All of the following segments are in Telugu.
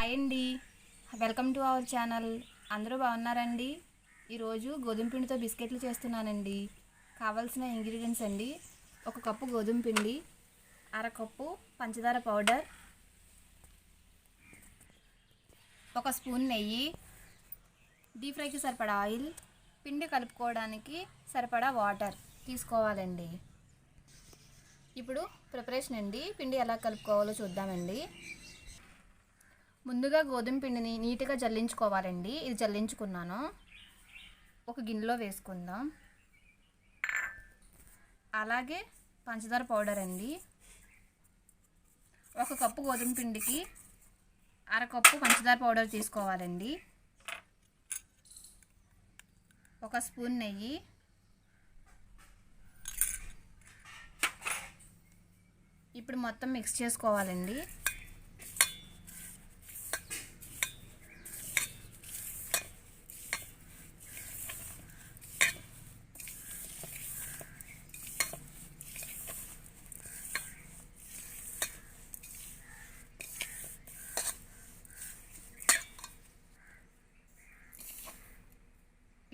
హాయ్ అండి. Welcome to our channel. అందరూ బాగున్నారండి? ఈరోజు గోధుమ పిండితో బిస్కెట్లు చేస్తున్నానండి. కావాల్సిన ఇంగ్రీడియంట్స్ అండి. ఒక కప్పు గోధుమ పిండి అర కప్పు పంచదార పౌడర్ ఒక స్పూన్ నెయ్యి డీప్ ఫ్రైకి సరిపడా ఆయిల్ పిండి కలుపుకోవడానికి సరిపడా వాటర్ తీసుకోవాలండి. ఇప్పుడు ప్రిపరేషన్ అండి. పిండి ఎలా కలుపుకోవాలో చూద్దామండి. ముందుగా గోధుమ పిండిని నీట్గా జల్లించుకోవాలండి. ఇది జల్లించుకున్నాను. ఒక గిన్నెలో వేసుకుందాం. అలాగే పంచదార పౌడర్ అండి. ఒక కప్పు గోధుమ పిండికి అర కప్పు పంచదార పౌడర్ తీసుకోవాలండి. ఒక స్పూన్ నెయ్యి. ఇప్పుడు మొత్తం మిక్స్ చేసుకోవాలండి.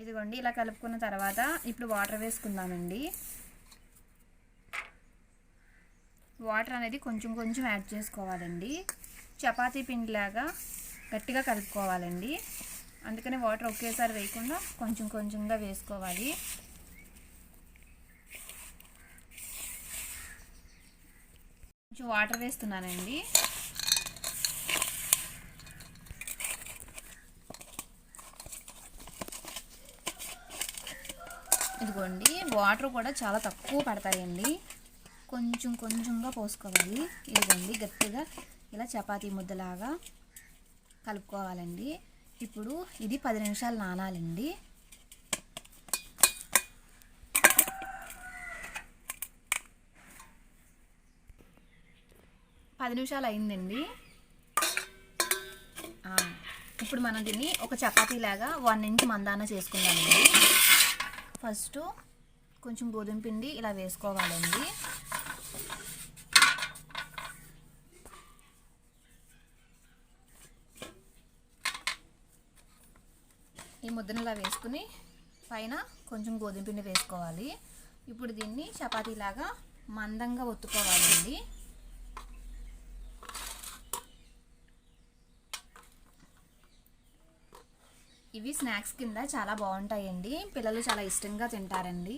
ఇదిగోండి ఇలా కలుపుకున్న తర్వాత ఇప్పుడు వాటర్ వేసుకుందామండి. వాటర్ అనేది కొంచెం కొంచెం యాడ్ చేసుకోవాలండి. చపాతీ పిండిలాగా గట్టిగా కలుపుకోవాలండి. అందుకని వాటర్ ఒకేసారి వేయకుండా కొంచెం కొంచెంగా వేసుకోవాలి. కొంచెం వాటర్ వేస్తున్నానండి. ఇదిగోండి వాటర్ కూడా చాలా తక్కువ పడతాయండి. కొంచెం కొంచెంగా పోసుకోవాలి. ఇదిగోండి గట్టిగా ఇలా చపాతీ ముద్దలాగా కలుపుకోవాలండి. ఇప్పుడు ఇది పది నిమిషాలు నానాలండి. పది నిమిషాలు అయిందండి. ఇప్పుడు మనం దీన్ని ఒక చపాతీలాగా వన్ ఇంచ్ మందాన చేసుకుందామండి. ఫస్ట్ కొంచెం గోధుమ పిండి ఇలా వేసుకోవాలండి. ఈ ముద్దను ఇలా వేసుకుని పైన కొంచెం గోధుమ పిండి వేసుకోవాలి. ఇప్పుడు దీన్ని చపాతీలాగా మందంగా ఒత్తుకోవాలండి. ఇవి స్నాక్స్ కింద చాలా బాగుంటాయండి. పిల్లలు చాలా ఇష్టంగా తింటారండి.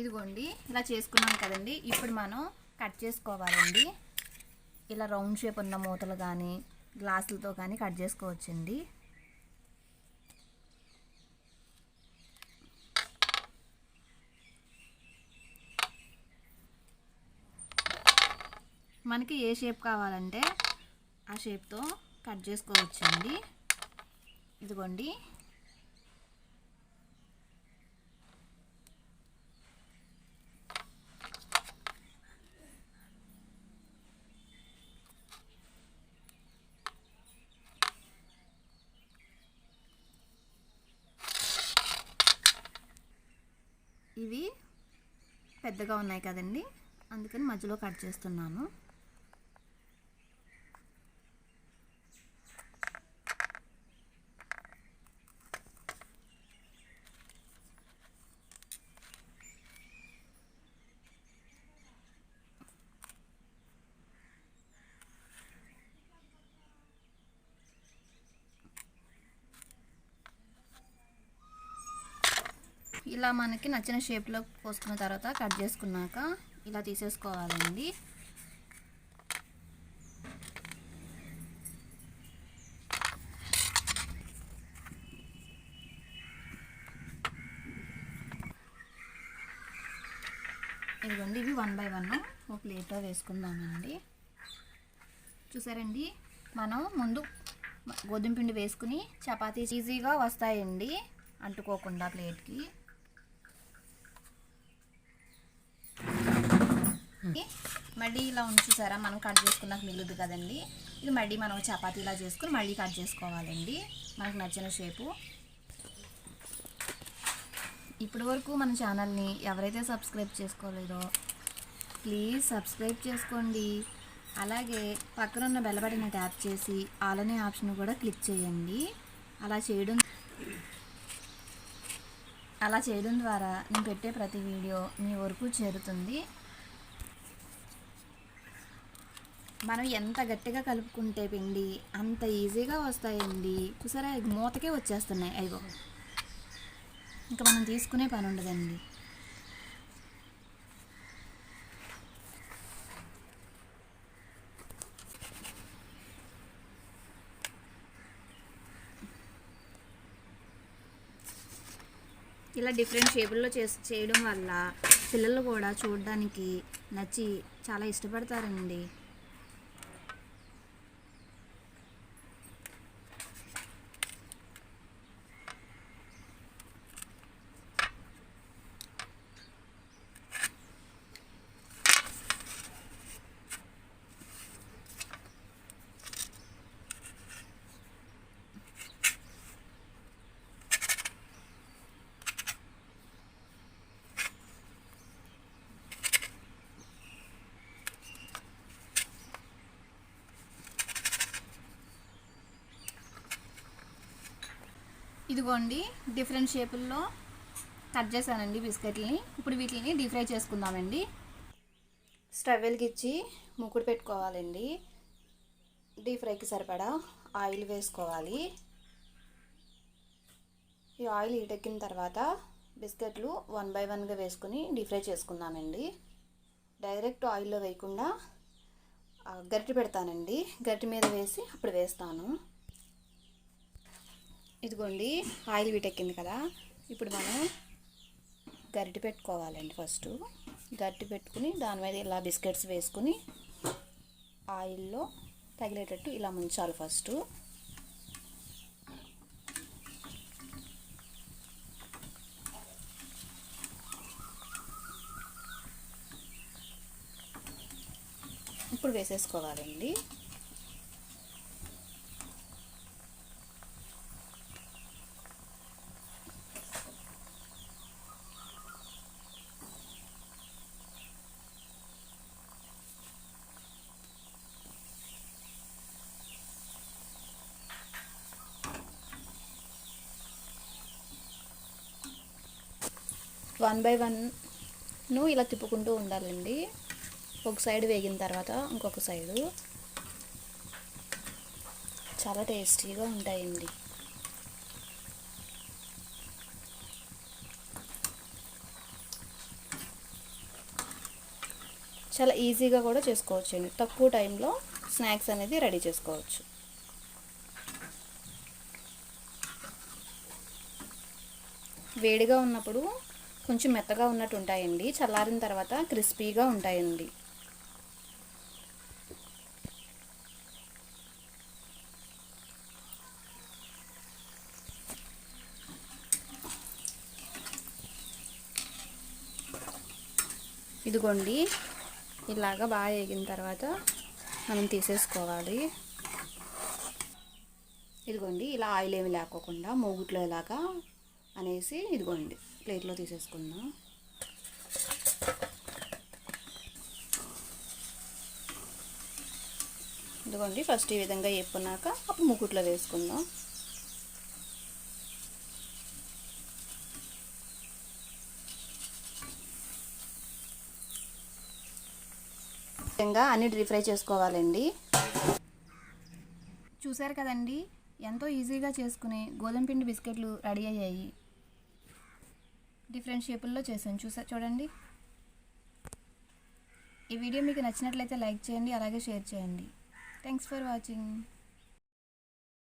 ఇదిగోండి ఇలా చేసుకున్నాం కదండి. ఇప్పుడు మనం కట్ చేసుకోవాలండి. ఇలా రౌండ్ షేప్ ఉన్న మూతలు కానీ గ్లాసులతో కానీ కట్ చేసుకోవచ్చండి. మనకి ఏ షేప్ కావాలంటే ఆ షేప్తో కట్ చేసుకోవచ్చండి. ఇదిగోండి. ఇవి పెద్దగా ఉన్నాయి కదండి. అందుకని మధ్యలో కట్ చేస్తున్నాను. ఇలా మనకి నచ్చిన షేప్లో పోసుకున్న తర్వాత కట్ చేసుకున్నాక ఇలా తీసేసుకోవాలండి. ఇదిగోండి ఇవి వన్ బై వన్ ఒక ప్లేట్లో వేసుకుందామండి. చూసారండి మనం ముందు గోధుమ పిండి వేసుకుని చపాతీ ఈజీగా వస్తాయండి. అంటుకోకుండా ప్లేట్కి మళ్ళీ ఇలా ఉంచుసారా మనం కట్ చేసుకున్నాక మిల్లుదు కదండి. ఇది మళ్ళీ మనం చపాతీ ఇలా చేసుకుని మళ్ళీ కట్ చేసుకోవాలండి. మనకు నచ్చిన షేపు. ఇప్పటి వరకు మన ఛానల్ని ఎవరైతే సబ్స్క్రైబ్ చేసుకోలేదో ప్లీజ్ సబ్స్క్రైబ్ చేసుకోండి. అలాగే పక్కన ఉన్న బెల్ బటన్ ట్యాప్ చేసి ఆల్ అనే ఆప్షన్ కూడా క్లిక్ చేయండి. అలా చేయడం అలా చేయడం ద్వారా నేను పెట్టే ప్రతి వీడియో మీ వరకు చేరుతుంది. మనం ఎంత గట్టిగా కలుపుకుంటే పిండి అంత ఈజీగా వస్తాయండి. చూసారా? మూతకే వచ్చేస్తున్నాయి. అయ్యో. ఇంకా మనం తీసుకునే పని ఉండదండి. ఇలా డిఫరెంట్ షేపుల్లో చేసి చేయడం వల్ల పిల్లలు కూడా చూడడానికి నచ్చి చాలా ఇష్టపడతారండి. ఇదిగోండి డిఫరెంట్ షేపుల్లో కట్ చేశానండి బిస్కెట్లని. ఇప్పుడు వీటిని డీప్ ఫ్రై చేసుకుందామండి. స్టవ్ వెలిగించి ముక్కుడు పెట్టుకోవాలండి. డీప్ ఫ్రైకి సరిపడా ఆయిల్ వేసుకోవాలి. ఈ ఆయిల్ హీటెక్కిన తర్వాత బిస్కెట్లు వన్ బై వన్గా వేసుకుని డీప్ ఫ్రై చేసుకుందామండి. డైరెక్ట్ ఆయిల్లో వేయకుండా గరిటె పెడతానండి. గరిటె మీద వేసి అప్పుడు వేస్తాను. ఇదిగోండి ఆయిల్ వీటెక్కింది కదా. ఇప్పుడు మనం గరిటె పెట్టుకోవాలండి ఫస్ట్. గరిటె పెట్టుకుని దాని మీద ఇలా బిస్కెట్స్ వేసుకుని ఆయిల్లో తగిలేటట్టు ఇలా ముంచాలి ఫస్ట్. ఇప్పుడు వేసేసుకోవాలండి. వన్ బై వన్ను ఇలా తిప్పుకుంటూ ఉండాలండి. ఒక సైడ్ వేగిన తర్వాత ఇంకొక సైడు. చాలా టేస్టీగా ఉంటాయండి. చాలా ఈజీగా కూడా చేసుకోవచ్చు అండి తక్కువ టైంలో స్నాక్స్ అనేది రెడీ చేసుకోవచ్చు. వేడిగా ఉన్నప్పుడు కొంచెం మెత్తగా ఉన్నట్టు ఉంటాయండి చల్లారిన తర్వాత క్రిస్పీగా ఉంటాయండి. ఇదిగోండి. ఇలాగా బాగా వేగిన తర్వాత మనం తీసేసుకోవాలి. ఇదిగోండి ఇలా ఆయిల్ ఏమి లేకోకుండా మూగుట్లో ఇలాగా అనేసి ఇదిగోండి. ప్లేట్లో తీసేసుకుందాం. ఇదిగోండి ఫస్ట్ ఈ విధంగా ఎప్పున్నాక అప్పుడు ముకుట్లో వేసుకుందాం. విధంగా అన్ని డీప్ ఫ్రై చేసుకోవాలండి. చూసారు కదండి ఎంతో ఈజీగా చేసుకునే గోధుమ పిండి బిస్కెట్లు రెడీ అయ్యాయి. డిఫరెంట్ షేపుల్లో చేశాను. చూసా చూడండి. ఈ వీడియో మీకు నచ్చినట్లయితే లైక్ చేయండి అలాగే షేర్ చేయండి. Thanks for watching